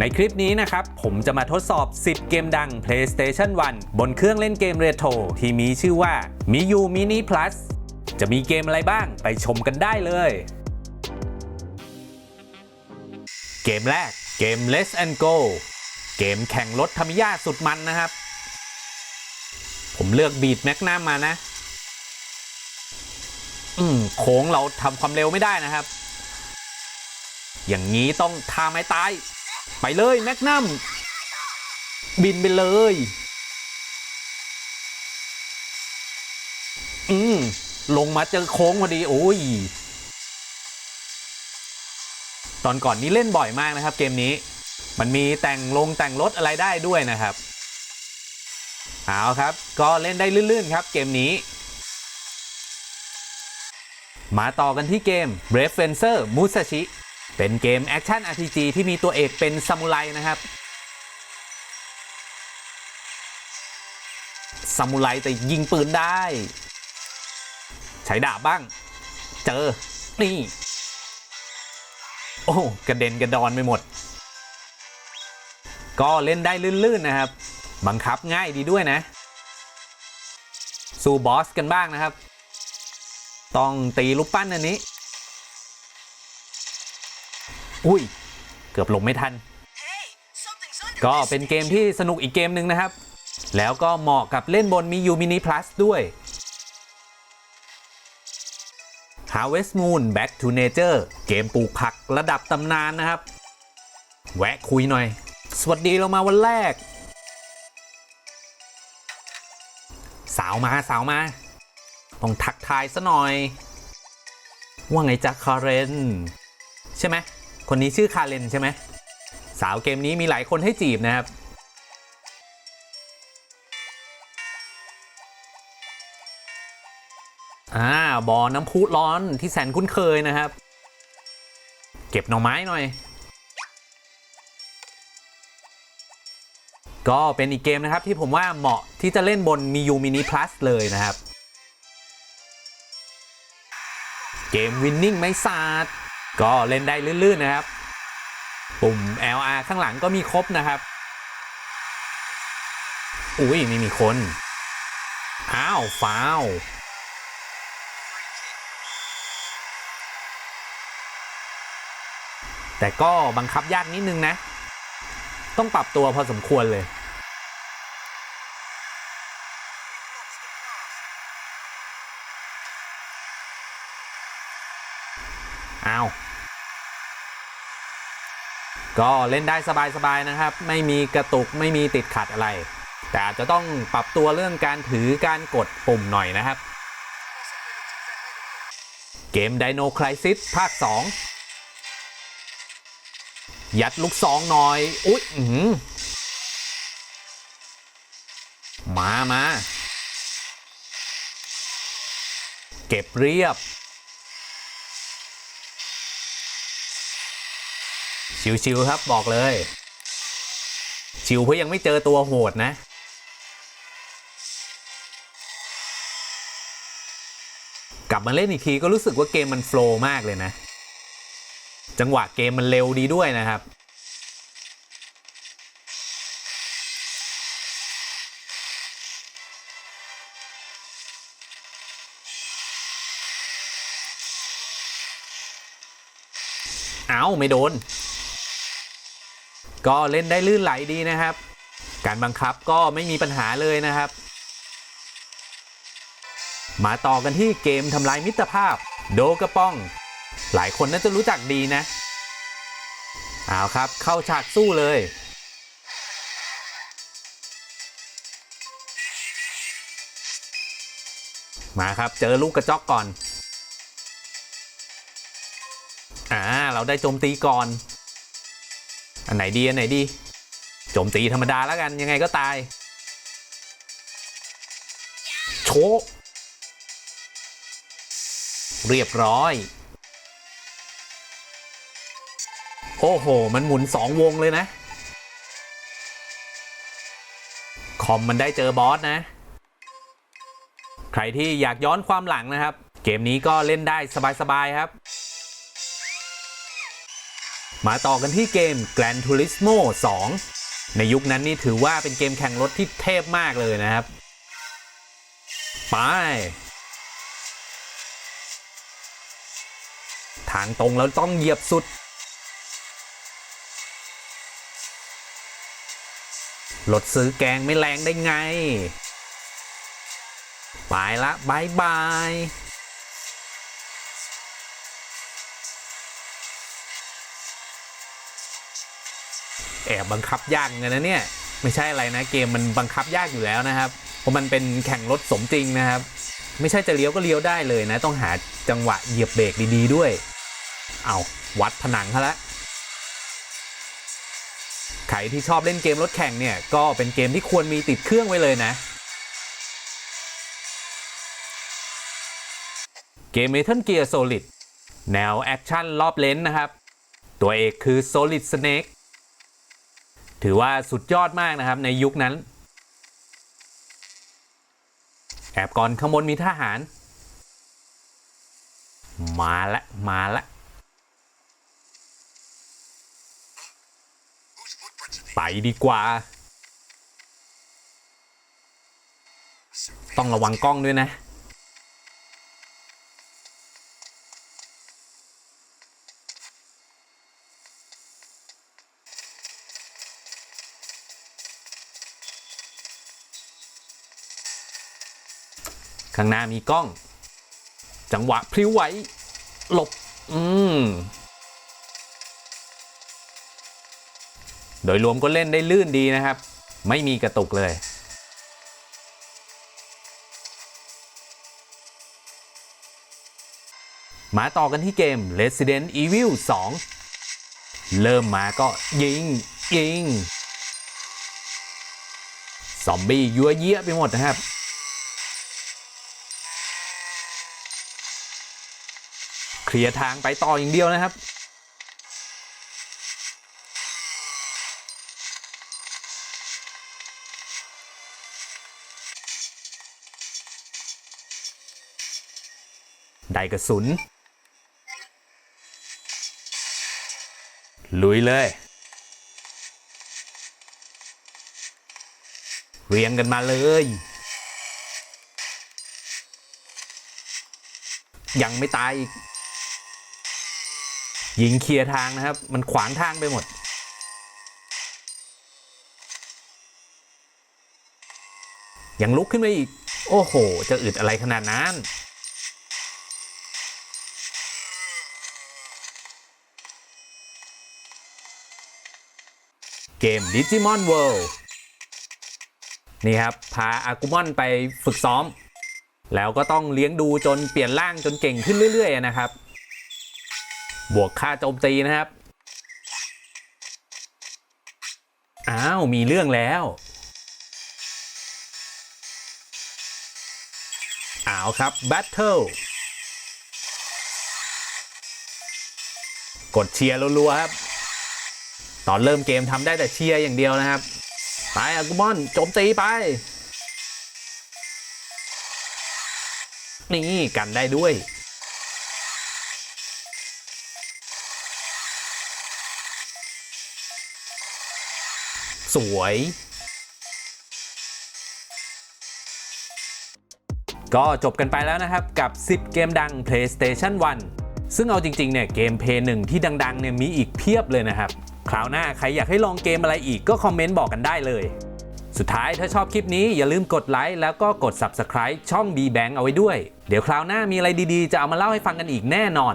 ในคลิปนี้นะครับ ผมจะมาทดสอบ 10 เกมดัง PlayStation 1 บนเครื่องเล่นเกมเรโทรที่มีชื่อว่า Miu Mini Plus จะมีเกมอะไรบ้างไปชมกันได้เลย เกมแรกเกม Let's and Go เกมแข่งรถทามิยาสุดมันนะครับ ผมเลือกบีดแมกนัมมานะ อืมโค้งเราทำความเร็วไม่ได้นะครับ อย่างนี้ต้องทาไม้ตาย ไปเลยแมกนัมบินไปเลย อืมลงมาเจอโค้งพอดี โอ้ย ตอนก่อนนี้เล่นบ่อยมากนะครับ เกมนี้ มันมีแต่งลงแต่งรถอะไรได้ด้วยนะครับเอาครับ ก็เล่นได้ลื่นๆครับ เกมนี้ มาต่อกันที่เกม Brave Fencer Musashi เป็นเกมแอคชั่น RPG ที่มีตัวเอกเป็นซามูไรนะครับซามูไรแต่ยิงปืนได้ ใช้ดาบบ้าง เจอ นี่ โอ้กระเด็นกระดอนไปหมด ก็เล่นได้ลื่นๆนะครับ บังคับง่ายดีด้วยนะ สู้บอสกันบ้างนะครับ ต้องตีลูกปั้นอันนี้ อุ้ย เกือบหลบไม่ทัน Hey, something's under ก็ this เป็นเกมที่สนุกอีกเกมหนึ่งนะครับ แล้วก็เหมาะกับเล่นบนมียูมินิ plus ด้วย Harvest Moon Back to Nature เกมปลูกผักระดับตำนานนะครับ แวะคุยหน่อย สวัสดีเรามาวันแรก สาวมาสาวมา ต้องทักทายซะหน่อย ว่าไงจ๊ะคาเรน ใช่ไหม คนนี้ชื่อคาเรนใช่ไหมสาวเกมนี้มีหลายคนให้จีบนะครับ อ่าบ่อน้ำพุร้อนที่แสนคุ้นเคยนะครับ เก็บหน่อไม้หน่อย ก็เป็นอีกเกมนะครับที่ผมว่าเหมาะที่จะเล่นบนมียูมินิ plus เลยนะครับ เกม Winning ไม่ศาสตร์ ก็เล่นได้ลื่นๆนะครับ ปุ่ม LR ข้างหลังก็มีครบนะครับ อุ้ยไม่มีคน อ้าวฟาวแต่ก็บังคับยากนิดนึงนะ ต้องปรับตัวพอสมควรเลย อ้าวก็เล่นได้สบายๆนะครับ ไม่มีกระตุกไม่มีติดขัดอะไร แต่อาจจะต้องปรับตัวเรื่องการถือการกดปุ่มหน่อยนะครับ เกม Dino Crisis ภาค 2 ยัดลูกซองหน่อย อุ๊ยอื้อหือมามาเก็บเรียบ ชิวๆครับบอกเลย ชิวเพราะยังไม่เจอตัวโหดนะ กลับมาเล่นอีกทีก็รู้สึกว่าเกมมันโฟล์มากเลยนะ จังหวะเกมมันเร็วดีด้วยนะครับเอาไม่โดน ก็เล่นได้ลื่นไหลดีนะครับ การบังคับก็ไม่มีปัญหาเลยนะครับ มาต่อกันที่เกมทำลายมิตรภาพ โดกระป้อง หลายคนน่าจะรู้จักดีนะเอาครับเข้าฉากสู้เลยมาครับ เจอลูกกระจอกก่อน อ่า เราได้โจมตีก่อน อันไหนดีอันไหนดีโจมตีธรรมดาแล้วกันยังไงก็ตาย โชเรียบร้อย โอ้โห มันหมุนสองวงเลยนะ คอมมันได้เจอบอสนะ ใครที่อยากย้อนความหลังนะครับ เกมนี้ก็เล่นได้สบาย ๆ ครับ มาต่อกันที่เกม Gran Turismo 2 ในยุคนั้นนี่ถือว่าเป็นเกมแข่งรถที่เทพมากเลยนะครับ ไป ทางตรงแล้วต้องเหยียบสุด รถซื้อแกงไม่แรงได้ไง ไปละบายบาย แอบบังคับยากเงินนะเนี่ย ไม่ใช่อะไรนะเกมมันบังคับยากอยู่แล้วนะครับ เพราะมันเป็นแข่งรถสมจริงนะครับ ไม่ใช่จะเลี้ยวก็เลี้ยวได้เลยนะ ต้องหาจังหวะเหยียบเบรกดีๆด้วย เอาวัดผนังเขาละใครที่ชอบเล่นเกมรถแข่งเนี่ยก็เป็นเกมที่ควรมีติดเครื่องไว้เลยนะ เกม Metal Gear Solid แนวแอคชั่นรอบเลนส์นะครับ ตัวเอกคือ Solid Snake ถือว่าสุดยอดมากนะครับในยุคนั้น แอบก่อนข้างบนมีทหาร มาละมาละไปดีกว่า ต้องระวังกล้องด้วยนะ ข้างหน้ามีกล้อง จังหวะพลิ้วไหว หลบ อืม โดยรวมก็เล่นได้ลื่นดีนะครับ ไม่มีกระตุกเลยมาต่อกันที่เกม Resident Evil 2 เริ่มมาก็ยิง ยิง ซอมบี้ยัวเยี้ยไปหมดนะครับ เคลียร์ทางไปต่ออย่างเดียวนะครับได้กระสุน ลุยเลย เรียงกันมาเลย ยังไม่ตายอีก ยิงเคลียร์ทางนะครับ มันขวางทางไปหมด ยังลุกขึ้นมาอีก โอ้โห จะอึดอะไรขนาดนั้น เกม Digimon World นี่ครับ พาอากุมอนไปฝึกซ้อม แล้วก็ต้องเลี้ยงดูจนเปลี่ยนร่างจนเก่งขึ้นเรื่อย ๆ นะครับ บวกค่าโจมตีนะครับ อ้าว มีเรื่องแล้วอ้าวครับ Battle กดเชียร์รัวๆครับ ตอนเริ่มเกมทำได้แต่เชียร์อย่างเดียวนะครับ ไปอากุมอนโจมตีไป นี่กันได้ด้วย สวย ก็จบกันไปแล้วนะครับกับ 10 เกมดัง PlayStation 1 ซึ่งเอาจริงๆเนี่ยเกมเพย์หนึ่งที่ดังๆเนี่ยมีอีกเพียบเลยนะครับ คราวหน้าใครอยากให้ลองเกมอะไรอีกก็คอมเมนต์บอกกันได้เลย สุดท้ายถ้าชอบคลิปนี้อย่าลืมกดไลค์แล้วก็กด Subscribe ช่อง D-Bank เอาไว้ด้วย เดี๋ยวคราวหน้ามีอะไรดีๆ จะเอามาเล่าให้ฟังกันอีกแน่นอน